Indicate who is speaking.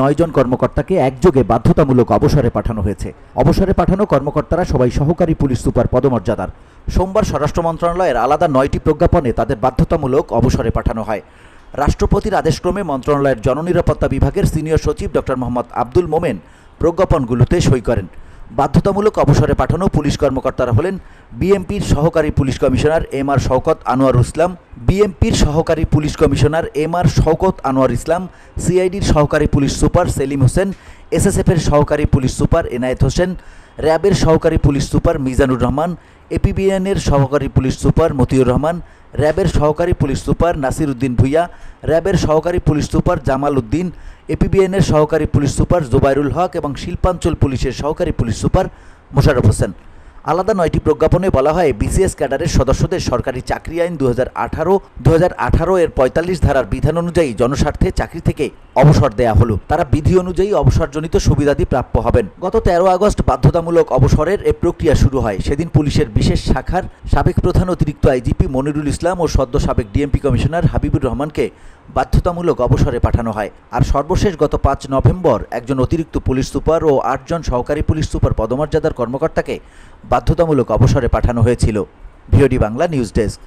Speaker 1: নয়জন কর্মকর্তাকে একযোগে বাধ্যতামূলক অবসরে পাঠানো হয়েছে। অবসরে পাঠানো কর্মকর্তারা সবাই সহকারী পুলিশ সুপার পদমর্যাদার। সোমবার স্বরাষ্ট্র মন্ত্রণালয়ের আলাদা নয়টি প্রজ্ঞাপনে তাদের বাধ্যতামূলক অবসরে পাঠানো হয়। রাষ্ট্রপতির আদেশক্রমে মন্ত্রণালয়ের জননিরাপত্তা বিভাগের সিনিয়র সচিব ডক্টর মোহাম্মদ আব্দুল মোমেন প্রজ্ঞাপনগুলোতে সই করেন। বাধ্যতামূলক অবসরে পাঠানো পুলিশ কর্মকর্তারা হলেন বিএমপির সহকারী police commissioner M R Shawkat Anwar Islam বিএমপির সহকারী police commissioner M R Shawkat Anwar Islam সিআইডির সহকারী পুলিশ সুপার সেলিম হোসেন এসএসএফের সহকারী পুলিশ সুপার এনায়েত হোসেন র্যাবের সহকারী পুলিশ সুপার মিজানুর রহমান এপিবিএনের সহকারী পুলিশ সুপার মতিউর রহমান র্যাবের সহকারী পুলিশ সুপার নাসির উদ্দিন ভুইয়া র্যাবের সহকারী পুলিশ সুপার জামাল উদ্দিন এপিবিএনের সহকারী পুলিশ সুপার জোবাইরুল হক এবং শিল্পাঞ্চল পুলিশের সহকারী পুলিশ সুপার মোশাররফ হোসেন আলাদা নয়টি প্রজ্ঞাপনে বলা হয় বিসিএস ক্যাডারের সদস্যদের সরকারি চাকরি আইন দু হাজার আঠারো আঠারো এর পঁয়তাল্লিশ ধারার বিধান অনুযায়ী জনস্বার্থে চাকরি থেকে অবসর দেয়া হলো। তারা বিধি অনুযায়ী অবসরজনিত সুবিধাদি প্রাপ্য হবেন। গত তেরো আগস্ট বাধ্যতামূলক অবসরের এ প্রক্রিয়া শুরু হয়। সেদিন পুলিশের বিশেষ শাখার সাবেক প্রধান অতিরিক্ত আইজিপি মনিরুল ইসলাম ও সদ্য সাবেক ডিএমপি কমিশনার হাবিবুর রহমানকে বাধ্যতামূলক অবসরে পাঠানো হয়। আর সর্বশেষ গত পাঁচ নভেম্বর একজন অতিরিক্ত পুলিশ সুপার ও আটজন সহকারী পুলিশ সুপার পদমর্যাদার কর্মকর্তাকে বাধ্যতামূলক অবসরে পাঠানো হয়েছিল। VOD Bangla news desk.